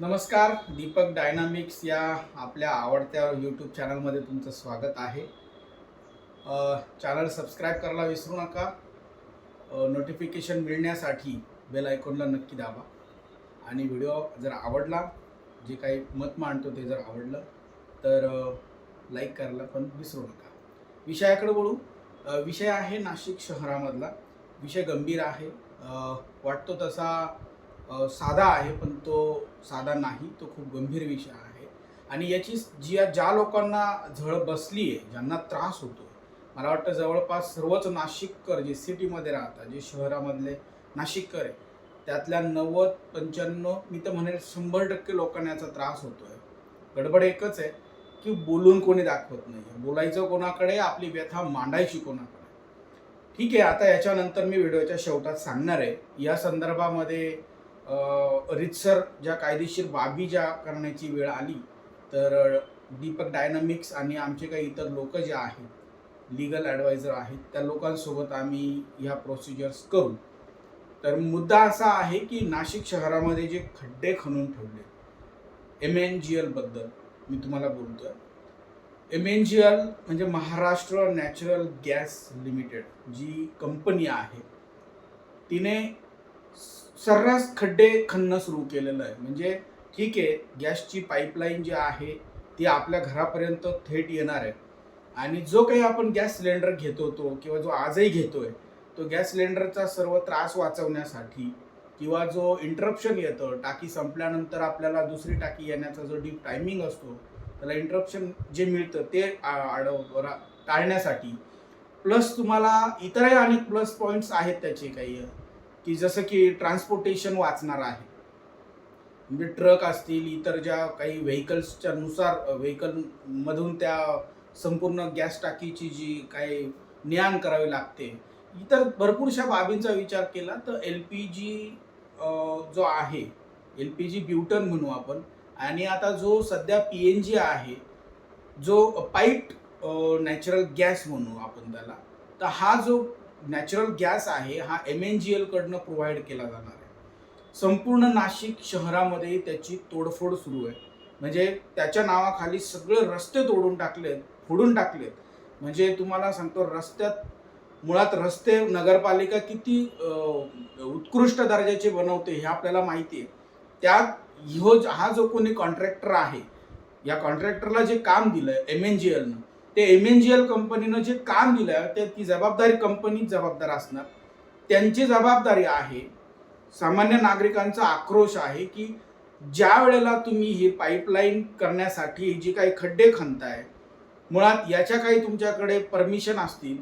नमस्कार दीपक डायनामिक्स या आपल्या आवडत्या यूट्यूब चॅनलमध्ये तुमचं स्वागत आहे. चॅनल सबस्क्राईब करायला विसरू नका. नोटिफिकेशन मिळण्यासाठी बेल आयकॉनला नक्की दाबा. आणि व्हिडिओ जर आवडला जे काही मत मांडतो ते जर आवडलं तर लाईक करायला पण विसरू नका. विषयाकडे बोलू विषय आहे नाशिक शहरामधला. विषय गंभीर आहे. वाटतो तसा साधा आहे पण तो साधा नाही तो खूप गंभीर विषय आहे. आणि याची जी ज्या लोकांना झळ बसली आहे ज्यांना त्रास होतो मला वाटतं जवळपास सर्वच नाशिककर जे सिटीमध्ये राहतात जे शहरामधले नाशिककर आहे त्यातल्या नव्वद पंच्याण्णव मी तर म्हणेल शंभर टक्के लोकांना याचा त्रास होतोय. गडबड एकच आहे की बोलून कोणी दाखवत नाही बोलायचं कोणाकडे आपली व्यथा मांडायची कोणाकडे. ठीक आहे आता याच्यानंतर मी व्हिडिओच्या शेवटात सांगणार आहे. या संदर्भामध्ये रितसर ज्या कायदेशीर बाबी ज्या करण्याची वेळ आली तर दीपक डायनामिक्स आणि आमचे काही इतर लोक जे आहेत लिगल ॲडवायझर आहेत त्या लोकांसोबत आम्ही ह्या प्रोसिजर्स करू. तर मुद्दा असा आहे की नाशिक शहरामध्ये जे खड्डे खणून ठेवले एम एन जी एलबद्दल मी तुम्हाला बोलतोय. एम एन जी एल म्हणजे महाराष्ट्र नॅचरल गॅस लिमिटेड जी कंपनी आहे तिने सर्रास खड्डे खणणं सुरू केलेलं आहे. म्हणजे ठीक आहे गॅसची पाईपलाईन जी आहे ती आपल्या घरापर्यंत थेट येणार आहे. आणि जो काही आपण गॅस सिलेंडर घेतो तो किंवा जो आजही घेतोय तो गॅस सिलेंडरचा सर्व त्रास वाचवण्यासाठी किंवा जो इंटरप्शन येतं टाकी संपल्यानंतर आपल्याला दुसरी टाकी येण्याचा जो डीप टायमिंग असतो त्याला इंटरप्शन जे मिळतं ते आ- टाळण्यासाठी. प्लस तुम्हाला इतरही अनेक प्लस पॉईंट्स आहेत त्याचे काही. की जसं की ट्रान्सपोर्टेशन वाचणार आहे. म्हणजे ट्रक असतील इतर ज्या काही व्हेकल्सच्या नुसार व्हेकलमधून त्या संपूर्ण गॅस टाकीची जी काही ज्ञान करावी लागते. इतर भरपूरशा बाबींचा विचार केला तर एल पी जी जो आहे एल पी जी ब्युटन म्हणू आपण आणि आता जो सध्या पी एन जी आहे जो पाईट नॅचरल गॅस म्हणू आपण त्याला तर हा जो नॅचरल गॅस आहे हा एम एन जी एलकडनं प्रोव्हाइड केला जाणार आहे. संपूर्ण नाशिक शहरामध्ये त्याची तोडफोड सुरू आहे. म्हणजे त्याच्या नावाखाली सगळे रस्ते तोडून टाकलेत फोडून टाकलेत. म्हणजे तुम्हाला सांगतो रस्त्यात मुळात रस्ते नगरपालिका किती उत्कृष्ट दर्जाचे बनवते हे आपल्याला माहिती आहे. त्यात हो हा जो कोणी कॉन्ट्रॅक्टर आहे या कॉन्ट्रॅक्टरला जे काम दिलंय एम एन जी एलनं ते एम एन जी एल कंपनीनं जे काम दिलं ते ती जबाबदारी कंपनीच जबाबदार असणार. त्यांची जबाबदारी आहे सामान्य नागरिकांचा आक्रोश आहे की ज्या वेळेला तुम्ही ही पाईपलाईन करण्यासाठी जी काही खड्डे खणताय मुळात याच्या काही तुमच्याकडे परमिशन असतील.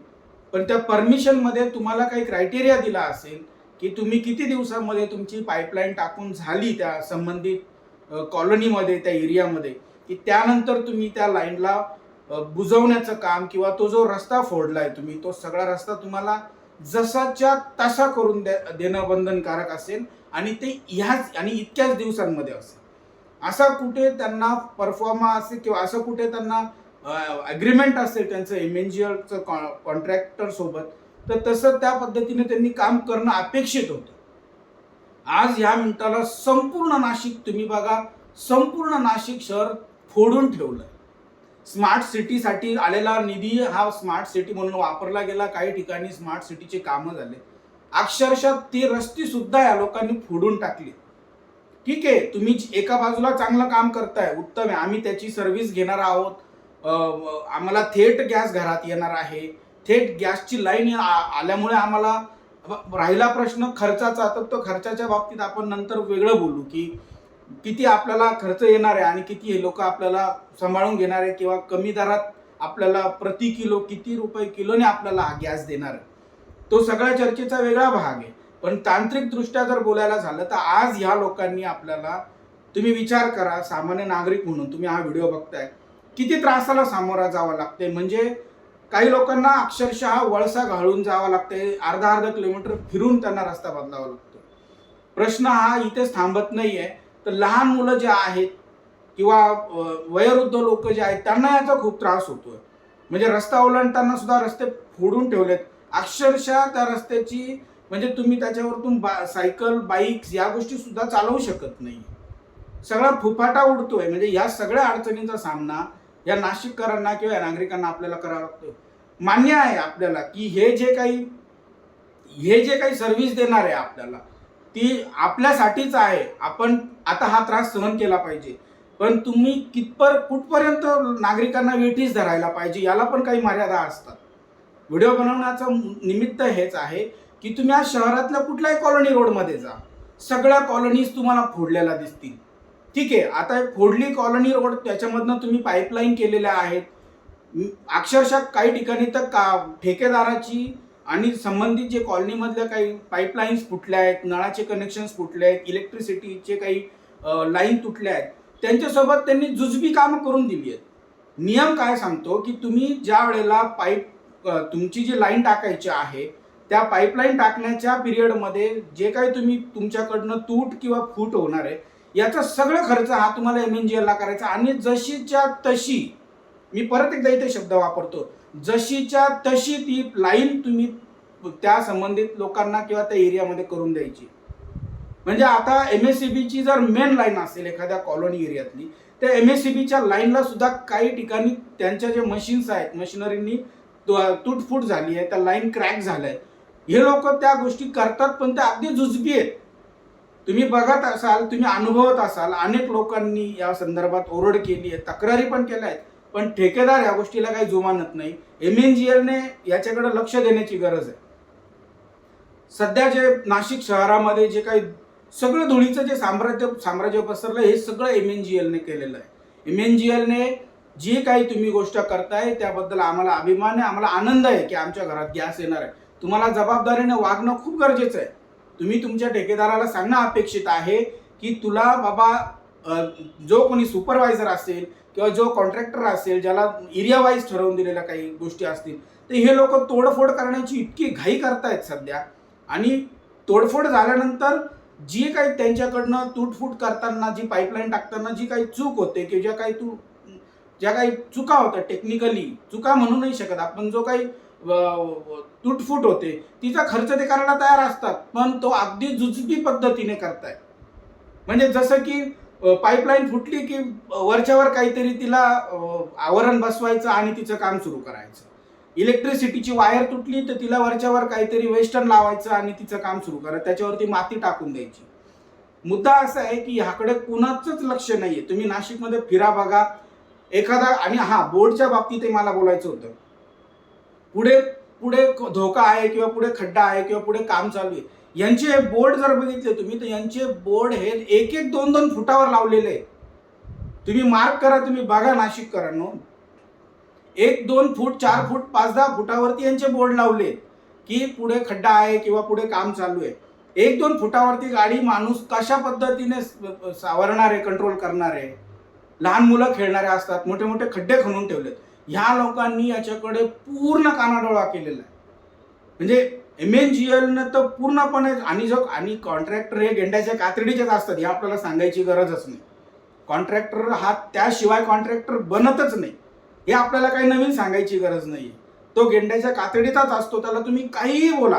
पण त्या परमिशनमध्ये तुम्हाला काही क्रायटेरिया दिला असेल की तुम्ही किती दिवसामध्ये तुमची पाईपलाईन टाकून झाली त्या संबंधित कॉलनीमध्ये त्या एरियामध्ये की त्यानंतर तुम्ही त्या लाईनला बुजवण्याचं काम किंवा तो जो रस्ता फोडलाय तुम्ही तो सगळा रस्ता तुम्हाला जसाच्या तसा करून दे- देणं बंधनकारक असेल आणि ते ह्याच आणि इतक्याच दिवसांमध्ये असेल. असा कुठे त्यांना परफॉर्मा असेल किंवा असं कुठे त्यांना अग्रीमेंट असेल त्यांचं एम एन जी एलचं कॉन्ट्रॅक्टर सोबत तर तसं त्या पद्धतीने त्यांनी काम करणं अपेक्षित होतं. आज ह्या मिनिटाला संपूर्ण नाशिक तुम्ही बघा संपूर्ण नाशिक शहर फोडून ठेवलं स्मार्ट सिटीसाठी आलेला निधी हा स्मार्ट सिटी म्हणून वापरला गेला. काही ठिकाणी स्मार्ट सिटीचे कामं झाले. अक्षरशः ती रस्ते सुद्धा या लोकांनी फोडून टाकली. ठीक आहे तुम्ही एका बाजूला चांगलं काम करताय. उत्तम आहे. आम्ही त्याची सर्व्हिस घेणार आहोत. आम्हाला थेट गॅस घरात येणार आहे. थेट गॅसची लाईन आल्यामुळे आम्हाला राहिला प्रश्न खर्चाचा. तर तो खर्चाच्या बाबतीत आपण नंतर वेगळं बोलू की किती आपल्याला खर्च येणार आहे आणि किती हे लोक आपल्याला सांभाळून घेणार आहे किंवा कमी दरात आपल्याला प्रति किलो किती रुपये किलोने आपल्याला हा गॅस देणार आहे? तो सगळ्या चर्चेचा वेगळा भाग आहे. पण तांत्रिकदृष्ट्या जर बोलायला झालं तर आज ह्या लोकांनी आपल्याला तुम्ही विचार करा सामान्य नागरिक म्हणून तुम्ही हा व्हिडिओ बघताय. किती त्रासाला सामोरा जावं लागते म्हणजे काही लोकांना अक्षरशः वळसा घालून जावं लागते अर्धा अर्धा किलोमीटर फिरून त्यांना रस्ता बदलावा लागतो प्रश्न हा इथेच थांबत नाही आहे तर लहान मुलं जे आहेत किंवा वयोवृद्ध लोक जे आहेत त्यांना याचा खूप त्रास होतोय. म्हणजे रस्ता ओलांडताना सुद्धा रस्ते फोडून ठेवलेत. अक्षरशः त्या रस्त्याची म्हणजे तुम्ही त्याच्यावरतून बा सायकल बाईक्स या गोष्टी सुद्धा चालवू शकत नाही. सगळा फुफाटा उडतोय. म्हणजे या सगळ्या अडचणींचा सामना या नाशिककरांना किंवा या नागरिकांना आपल्याला करावा लागतोय. मान्य आहे आपल्याला की हे जे काही हे जे काही सर्व्हिस देणार आहे आपल्याला ती आपल्यासाठीच आहे. आपण आता हा त्रास सहन केला पाहिजे. पण तुम्ही कितपर कुठपर्यंत नागरिकांना वेठीस धरायला पाहिजे याला पण काही मर्यादा असतात. व्हिडिओ बनवण्याचं निमित्त हेच आहे की तुम्ही आज शहरातल्या कुठल्याही कॉलनी रोडमध्ये जा. सगळ्या कॉलनीज तुम्हाला फोडलेल्या दिसतील. ठीक आहे आता फोडली कॉलनी रोड त्याच्यामधनं तुम्ही पाईपलाईन केलेल्या आहेत. अक्षरशः काही ठिकाणी तर का ठेकेदाराची आणि संबंधित जे कॉलनीमधल्या काही पाईपलाईन्स फुटल्या आहेत नळाचे कनेक्शन्स फुटले आहेत इलेक्ट्रिसिटीचे काही लाईन तुटल्या आहेत त्यांच्यासोबत त्यांनी जुजबी कामं करून दिली आहेत. नियम काय सांगतो की तुम्ही ज्या वेळेला पाईप तुमची जी लाईन टाकायची आहे त्या पाईपलाईन टाकण्याच्या पिरियडमध्ये जे काही तुम्ही तुमच्याकडनं तूट किंवा फूट होणार आहे याचा सगळा खर्च हा तुम्हाला एम एन जी एलला करायचा. आणि जशीच्या तशी मी परत एकदा इथे शब्द वापरतो जशीच्या तशी ती लाईन तुम्ही त्या संबंधित लोकांना किंवा त्या एरियामध्ये करून द्यायची. म्हणजे आता एम एस सी बीची जर मेन लाईन असेल एखाद्या कॉलनी एरियातली तर एम एस सी बीच्या लाईनला सुद्धा काही ठिकाणी त्यांच्या जे मशीन्स आहेत मशिनरींनी तुटफूट झाली आहे त्या लाईन क्रॅक झाल्या. आहेत हे लोक त्या गोष्टी करतात पण त्या अगदी जुजबी आहेत. तुम्ही बघत असाल तुम्ही अनुभवत असाल अनेक लोकांनी या संदर्भात ओरड केली आहे तक्रारी पण केल्या आहेत. पण ठेकेदार या गोष्टीला काही जुमानत नाही. एम एन जी एलने याच्याकडे लक्ष देण्याची गरज आहे. सध्या जे नाशिक शहरामध्ये जे काही सगळं धुळीचं जे साम्राज्य साम्राज्य पसरलं हे सगळं एम एन जी एलने केलेलं आहे. एम एन जी एलने जी काही तुम्ही गोष्ट करताय त्याबद्दल आम्हाला अभिमान आहे आम्हाला आनंद आहे की आमच्या घरात गॅस येणार आहे. तुम्हाला जबाबदारीने वागणं खूप गरजेचं आहे. तुम्ही तुमच्या ठेकेदाराला सांगणं अपेक्षित आहे की तुला बाबा जो कोणी सुपरवायझर असेल किंवा जो कॉन्ट्रॅक्टर असेल ज्याला एरिया वाईज ठरवून दिलेल्या काही गोष्टी असतील तर हे लोक तोडफोड करण्याची इतकी घाई करतायत सध्या. आणि तोडफोड झाल्यानंतर जी काही त्यांच्याकडनं तुटफूट करताना जी पाईपलाईन टाकताना जी काही चूक होते किंवा ज्या काही तू ज्या काही चुका होत्या टेक्निकली चुका म्हणू नाही शकत आपण जो काही तुटफूट होते तिचा खर्च ते करायला तयार असतात पण तो अगदी जुजबी पद्धतीने करताय म्हणजे जसं की पाईपलाईन फुटली की वरच्यावर काहीतरी तिला आवरण बसवायचं आणि तिचं काम सुरू करायचं. इलेक्ट्रिसिटीची वायर तुटली तर तिला वरच्यावर काहीतरी वेस्टर्न लावायचं आणि तिचं काम सुरू करायचं त्याच्यावरती माती टाकून द्यायची. मुद्दा असा आहे की ह्याकडे कुणाचंच लक्ष नाहीये. तुम्ही नाशिकमध्ये फिरा बघा. एखादा आणि हा बोर्डच्या बाबतीत हे मला बोलायचं होतं. पुढे पुढे धोका आहे किंवा पुढे खड्डा आहे किंवा पुढे काम चालू आहे. यांचे हे बोर्ड जर बघितले तुम्ही तर यांचे बोर्ड हे एक एक दोन दोन फुटावर लावलेले आहे तुम्ही मार्क करा तुम्ही बघा नाशिककरांनो. एक दोन फूट चार फूट पाच दहा फुटावरती यांचे बोर्ड लावले की पुढे खड्डा आहे किंवा पुढे काम चालू आहे. एक दोन फुटावरती गाडी माणूस कशा पद्धतीने सावरणार आहे कंट्रोल करणार आहे? लहान मुलं खेळणारे असतात मोठे मोठे खड्डे खणून ठेवलेत. ह्या लोकांनी याच्याकडे पूर्ण कानाडोळा केलेला आहे. म्हणजे एम एन जी एलनं तर पूर्णपणे आणि जो आणि कॉन्ट्रॅक्टर हे गेंड्याच्या कातडीचेच असतात हे आपल्याला सांगायची गरजच नाही. कॉन्ट्रॅक्टर हा त्याशिवाय कॉन्ट्रॅक्टर बनतच नाही. हे आपल्याला काही नवीन सांगायची गरज नाही तो गेंड्याच्या कातडीचाच असतो त्याला तुम्ही काहीही बोला.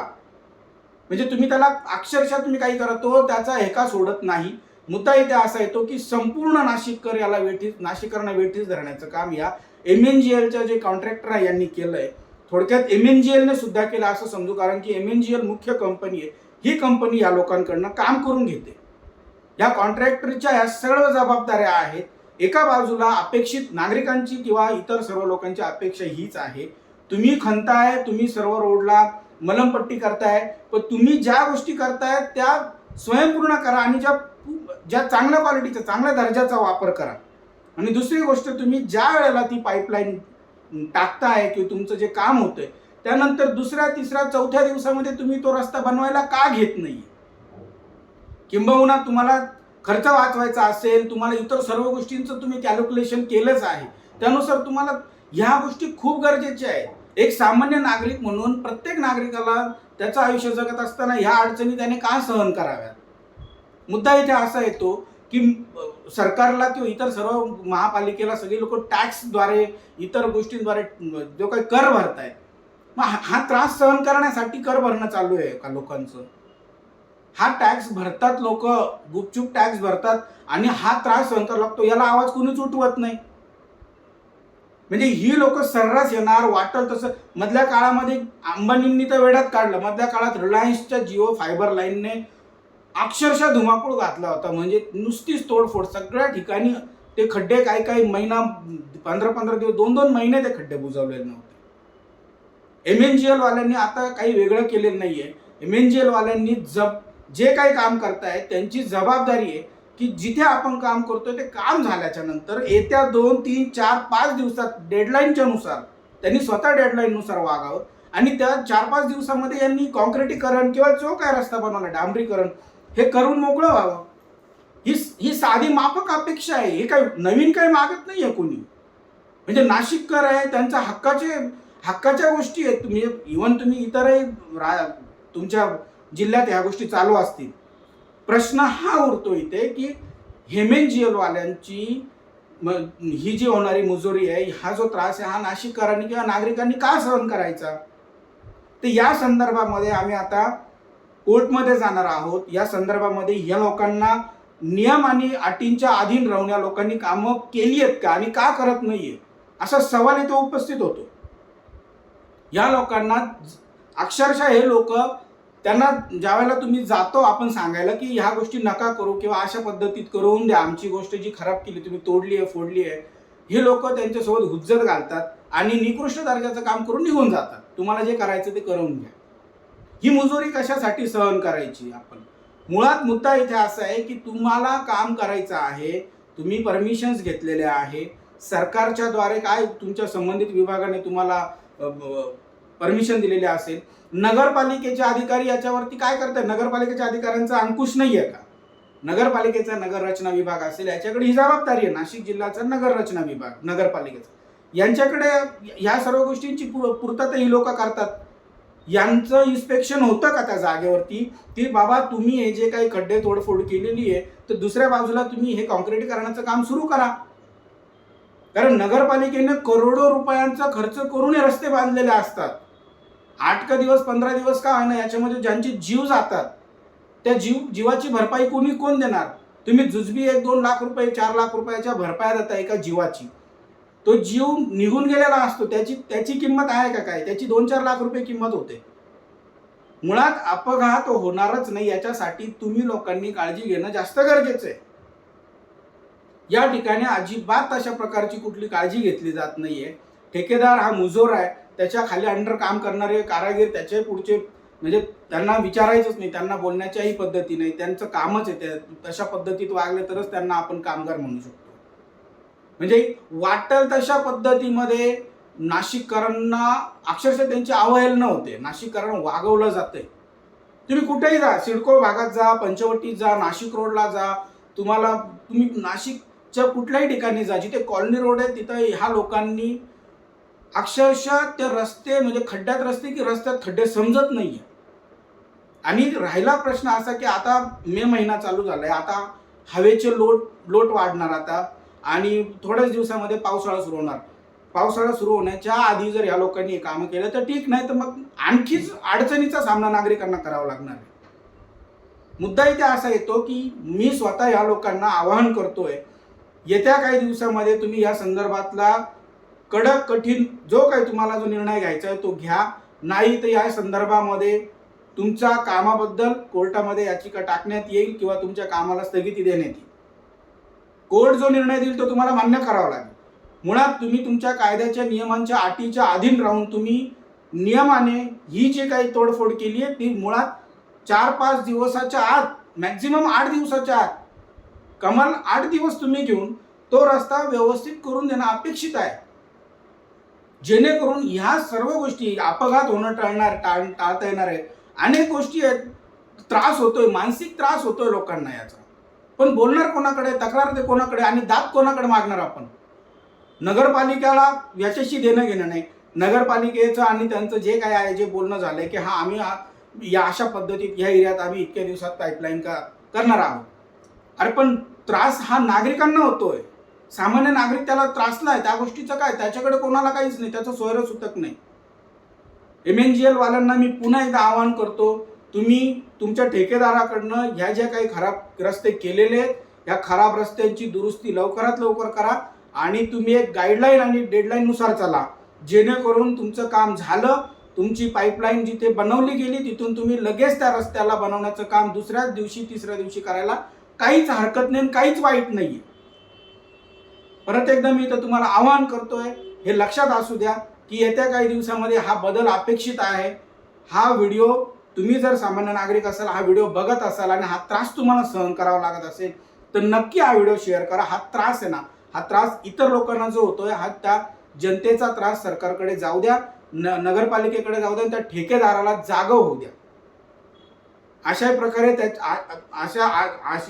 म्हणजे तुम्ही त्याला अक्षरशः तुम्ही काही करा तो त्याचा हेका सोडत नाही. मुद्दा इथे असा येतो की संपूर्ण नाशिककर याला वेठीस नाशिकरांना वेठीस धरण्याचं काम या एम एन जी एलच्या जे कॉन्ट्रॅक्टर आहे यांनी केलं आहे थोडक्यात एम एन जी एलने सुद्धा केलं असं समजू कारण की एम एन जी एल मुख्य कंपनी आहे. ही कंपनी या लोकांकडनं काम करून घेते. या कॉन्ट्रॅक्टरच्या या सर्व जबाबदाऱ्या आहेत. एका बाजूला अपेक्षित नागरिकांची किंवा इतर सर्व लोकांची अपेक्षा हीच आहे. तुम्ही खणताय तुम्ही सर्व रोडला मलमपट्टी करताय पण तुम्ही ज्या गोष्टी करताय त्या स्वयंपूर्ण करा आणि ज्या ज्या चांगल्या क्वालिटीचा चांगल्या दर्जाचा वापर करा. आणि दुसरी गोष्ट तुम्ही ज्या वेळेला ती पाईपलाईन टाकताय किंवा तुमचं जे काम होतंय त्यानंतर दुसऱ्या तिसऱ्या चौथ्या दिवसामध्ये तुम्ही तो रस्ता बनवायला का घेत नाही किंबहुना तुम्हाला खर्च वाचवायचा असेल तुम्हाला इतर सर्व गोष्टींचं तुम्ही कॅल्क्युलेशन केलंच आहे. त्यानुसार तुम्हाला ह्या गोष्टी खूप गरजेच्या आहेत. एक सामान्य नागरिक म्हणून प्रत्येक नागरिकाला त्याचं आयुष्य जगत असताना ह्या अडचणी त्याने का सहन कराव्यात? मुद्दा इथे असा येतो की सरकारला किंवा इतर सर्व महापालिकेला सगळे लोक टॅक्सद्वारे इतर गोष्टींद्वारे जो काही कर भरतायत. मग हा हा त्रास सहन करण्यासाठी कर भरणं चालू आहे का लोकांचं? हा टॅक्स भरतात लोक गुपचूप टॅक्स भरतात आणि हा त्रास सहन करावा लागतो याला आवाज कोणीच उठवत नाही. म्हणजे ही लोक सर्रास येणार वाटल तसं मधल्या काळामध्ये अंबानींनी तर वेड्यात काढलं मधल्या काळात रिलायन्सच्या जिओ फायबर लाईनने अक्षरशः धुमाकूळ घातला होता. म्हणजे नुसतीच तोडफोड. सगळ्या ठिकाणी ते खड्डे काही काही महिना पंधरा पंधरा दिवस दोन दोन महिने ते खड्डे बुजवलेले नव्हते. एम एन जी एल वाल्यांनी आता काही वेगळं केलेलं नाही आहे एम एन जी एल वाल्यांनी जब जे काही काम करतायत त्यांची जबाबदारी आहे की जिथे आपण काम करतोय ते काम झाल्याच्यानंतर येत्या दोन तीन चार पाच दिवसात डेडलाईनच्या नुसार त्यांनी स्वतः डेडलाईननुसार वागावं. आणि त्या चार पाच दिवसामध्ये यांनी कॉन्क्रिटीकरण किंवा जो काय रस्ता बनवला डांबरीकरण हे करून मोकळं व्हावं. ही ही साधी माफक अपेक्षा आहे. हे काही नवीन काही मागत नाही आहे कोणी. म्हणजे नाशिककर आहे त्यांच्या हक्काचे हक्काच्या गोष्टी आहेत. तुम्ही इव्हन तुम्ही इतरही रा तुमच्या जिल्ह्यात ह्या गोष्टी चालू असतील. प्रश्न हा उरतो इथे की हेमेन जी ही जी होणारी मुजोरी आहे हा जो त्रास आहे हा नाशिककरांनी किंवा नागरिकांनी का सहन करायचा? तर या संदर्भामध्ये आम्ही आता कोर्टमध्ये जाणार आहोत. या संदर्भामध्ये या लोकांना नियम आणि अटींच्या अधीन राहून या लोकांनी कामं केली आहेत का आणि का करत नाहीये? असा सवाल इथे उपस्थित होतो. या लोकांना अक्षरशः हे लोक त्यांना ज्यावेळेला तुम्ही जातो आपण सांगायला की ह्या गोष्टी नका करू किंवा अशा पद्धतीत करून द्या. आमची गोष्ट जी खराब केली तुम्ही तोडली आहे फोडली आहे. हे लोक त्यांच्यासोबत हुज्जत घालतात आणि निकृष्ट दर्जाचं काम करून निघून जातात. तुम्हाला जे करायचं ते करून घ्या. ही मजुरी कशासाठी सहन करायची आपण? मुळात मुद्दा इथे असा आहे की तुम्हाला काम करायचं आहे तुम्ही परमिशन्स घेतलेले आहे सरकारच्या द्वारे काय तुमच्या संबंधित विभागाने तुम्हाला परमिशन दिलेले असेल? नगरपालिकेचे अधिकारी याच्यावरती काय करतात? नगरपालिकेच्या अधिकाऱ्यांचा अंकुश नाही आहे का? नगरपालिकेचा नगररचना विभाग असेल याच्याकडे ही जबाबदारी आहे. नाशिक जिल्ह्याचा नगररचना विभाग नगरपालिकेचा. यांच्याकडे ह्या सर्व गोष्टींची पूर- पूर्तता ही लोक करतात. यांचं इन्स्पेक्शन होतं का त्या जागेवरती? की बाबा तुम्ही हे जे काही खड्डे तोडफोड केलेली आहे तर दुसऱ्या बाजूला तुम्ही हे कॉन्क्रिटीकरणाचं काम सुरू करा. कारण नगरपालिकेनं करोडो रुपयांचा खर्च करून हे रस्ते बांधलेले असतात. आठ का दिवस पंधरा दिवस का आहे ना याच्यामध्ये ज्यांचे जीव जातात त्या जीव जीवाची भरपाई कोणी कोण देणार? तुम्ही जुजबी एक दोन लाख रुपये चार लाख रुपयाच्या भरपाया देता एका जीवाची. तो जीव निघून गेलेला असतो. त्याची त्याची किंमत आहे का काय? त्याची दोन चार लाख रुपये किंमत होते. मुळात अपघात होणारच नाही. याच्यासाठी तुम्ही लोकांनी काळजी घेणं जास्त गरजेचं आहे. या ठिकाणी अजिबात अशा प्रकारची कुठली काळजी घेतली जात नाहीये. ठेकेदार हा मुजोर आहे. त्याच्याखाली अंडर काम करणारे कारागीर त्याचे पुढचे म्हणजे त्यांना विचारायचंच नाही. त्यांना बोलण्याच्याही पद्धती नाही त्यांचं कामच आहे. त्या तशा पद्धतीत वागले तरच त्यांना आपण कामगार म्हणू शकतो. म्हणजे वाटेल तशा पद्धतीमध्ये नाशिककरांना अक्षरशः त्यांची अवहेलना होते नाशिककरांना वागवलं जातंय. तुम्ही कुठेही जा सिडको भागात जा पंचवटीत जा नाशिक रोडला जा तुम्हाला तुम्ही नाशिकच्या कुठल्याही ठिकाणी जा जिथे कॉलनी रोड आहे तिथं ह्या लोकांनी अक्षरशः ते रस्ते म्हणजे खड्ड्यात रस्ते की रस्त्यात खड्डे समजत नाहीये. आणि राहिला प्रश्न असा की आता मे महिना चालू झालाय आता हवेचे लोट लोट वाढणार आता. आणि थोड्याच दिवसामध्ये पावसाळा सुरू होणार. पावसाळा सुरू होण्याच्या आधी जर या लोकांनी कामं केलं तर ठीक नाही तर मग आणखीच अडचणीचा सामना नागरिकांना करावा लागणार आहे. मुद्दा इथे असा येतो की मी स्वतः या लोकांना आवाहन करतोय येत्या काही दिवसामध्ये तुम्ही या संदर्भातला कडक कठीण जो काही तुम्हाला जो निर्णय घ्यायचा आहे तो घ्या. नाही तर या संदर्भामध्ये तुमच्या कामाबद्दल कोर्टामध्ये याचिका टाकण्यात येईल किंवा तुमच्या कामाला स्थगिती देण्यात येईल. कोर्ट जो निर्णय देईल तो तुम्हाला मान्य करावा लागेल. मुळात तुम्ही तुमच्या कायद्याच्या नियमांच्या अटीच्या अधीन राहून तुम्ही नियमाने ही जी काही तोडफोड केली आहे ती मुळात चार पाच दिवसाच्या आत मॅक्झिमम आठ दिवसाच्या आत कमाल आठ दिवस तुम्ही घेऊन तो रस्ता व्यवस्थित करून देणं अपेक्षित आहे. जेणेकरून ह्या सर्व गोष्टी अपघात होणं टाळणार टाळ टाळता येणार आहे. अनेक गोष्टी आहेत त्रास होतोय मानसिक त्रास होतोय लोकांना याचा. पण बोलणार कोणाकडे तक्रार ते कोणाकडे आणि दात कोणाकडे मागणार आपण? नगरपालिकेला याच्याशी देणं घेणं नाही. नगरपालिकेचं आणि त्यांचं जे काय आहे जे बोलणं झालंय की हा आम्ही या अशा पद्धतीत या एरियात आम्ही इतक्या दिवसात पाईपलाईन का करणार आहोत. अरे पण त्रास हा नागरिकांना होतोय. सामान्य नागरिक त्याला त्रासलाय. त्या गोष्टीचं काय? त्याच्याकडे कोणाला काहीच नाही. त्याचं सोयरं सुतक नाही. एम एन जी एल वाल्यांना मी पुन्हा एकदा आवाहन करतो तुम्ही तुमच्या ठेकेदाराकडनं ह्या ज्या काही खराब रस्ते केलेले आहेत ह्या खराब रस्त्यांची दुरुस्ती लवकरात लवकर करा आणि तुम्ही एक गाईडलाईन आणि डेडलाईननुसार चला. जेणेकरून तुमचं काम झालं तुमची पाईपलाईन जिथे बनवली गेली तिथून तुम्ही लगेच त्या रस्त्याला बनवण्याचं काम दुसऱ्याच दिवशी तिसऱ्या दिवशी करायला काहीच हरकत नाही आणि काहीच वाईट नाही परत एकदा मी तर तुम्हाला आवाहन करतोय हे लक्षात असू द्या की येत्या काही दिवसामध्ये हा बदल अपेक्षित आहे. हा व्हिडिओ तुम्ही जर सामान्य नागरिक असाल हा व्हिडिओ बघत असाल आणि हा त्रास तुम्हाला सहन करावा लागत असेल तर नक्की हा व्हिडिओ शेअर करा. हा त्रास आहे ना हा त्रास इतर लोकांना जो होतोय हा त्या जनतेचा त्रास सरकारकडे जाऊ द्या न नगरपालिकेकडे जाऊ द्या आणि त्या ठेकेदाराला जागं होऊ द्या. अशा प्रकारे त्या अशा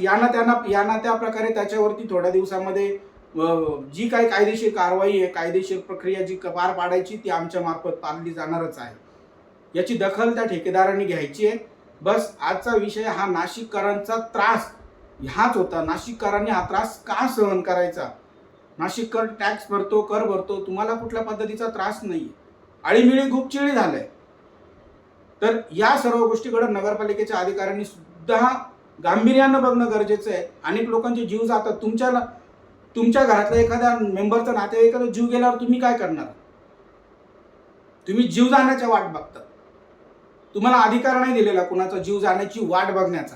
यांना त्यांना यांना त्या प्रकारे त्याच्यावरती थोड्या दिवसामध्ये जी काही कायदेशीर कारवाई आहे कायदेशीर प्रक्रिया जी पार पाडायची ती आमच्या मार्फत पाडली जाणारच आहे. याची दखल त्या ठेकेदारांनी घ्यायची आहे. बस आजचा विषय हा नाशिककरांचा त्रास. हाच होता. नाशिककरांनी हा त्रास का सहन करायचा? नाशिककर टॅक्स भरतो कर भरतो तुम्हाला कुठल्या पद्धतीचा त्रास नाही आळीमिळी खूप चिळी झालंय. तर या सर्व गोष्टीकडे नगरपालिकेच्या अधिकाऱ्यांनी सुद्धा गांभीर्यानं बघणं गरजेचं आहे. अनेक लोकांचे जीव जातात. तुमच्या तुमच्या घरातल्या एखाद्या मेंबरचा नातेवाईकाचा जीव गेल्यावर तुम्ही काय करणार? तुम्ही जीव जाण्याच्या वाट बघता. तुम्हाला अधिकार नाही दिलेला कुणाचा जीव जाण्याची वाट बघण्याचा.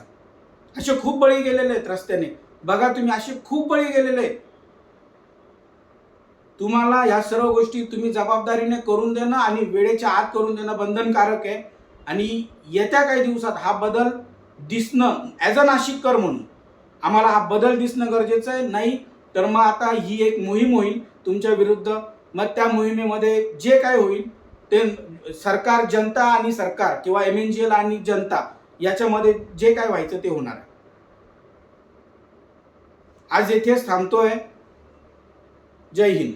असे खूप बळी गेलेले आहेत रस्त्याने. बघा तुम्ही असे खूप बळी गेलेले आहेत. तुम्हाला ह्या सर्व गोष्टी तुम्ही जबाबदारीने करून देणं आणि वेळेच्या आत करून देणं बंधनकारक आहे. आणि येत्या काही दिवसात हा बदल दिसणं ॲज अ नाशिककर म्हणून आम्हाला हा बदल दिसणं गरजेचं आहे. नाही तर मग आता ही एक मोहीम होईल तुमच्या विरुद्ध. मग त्या मोहिमेमध्ये जे काय होईल ते सरकार जनता आणि सरकार किंवा एम एन जी एल आणि जनता याच्यामध्ये जे काय व्हायचं ते होणार आहे. आज येथेच थांबतोय. जय हिंद.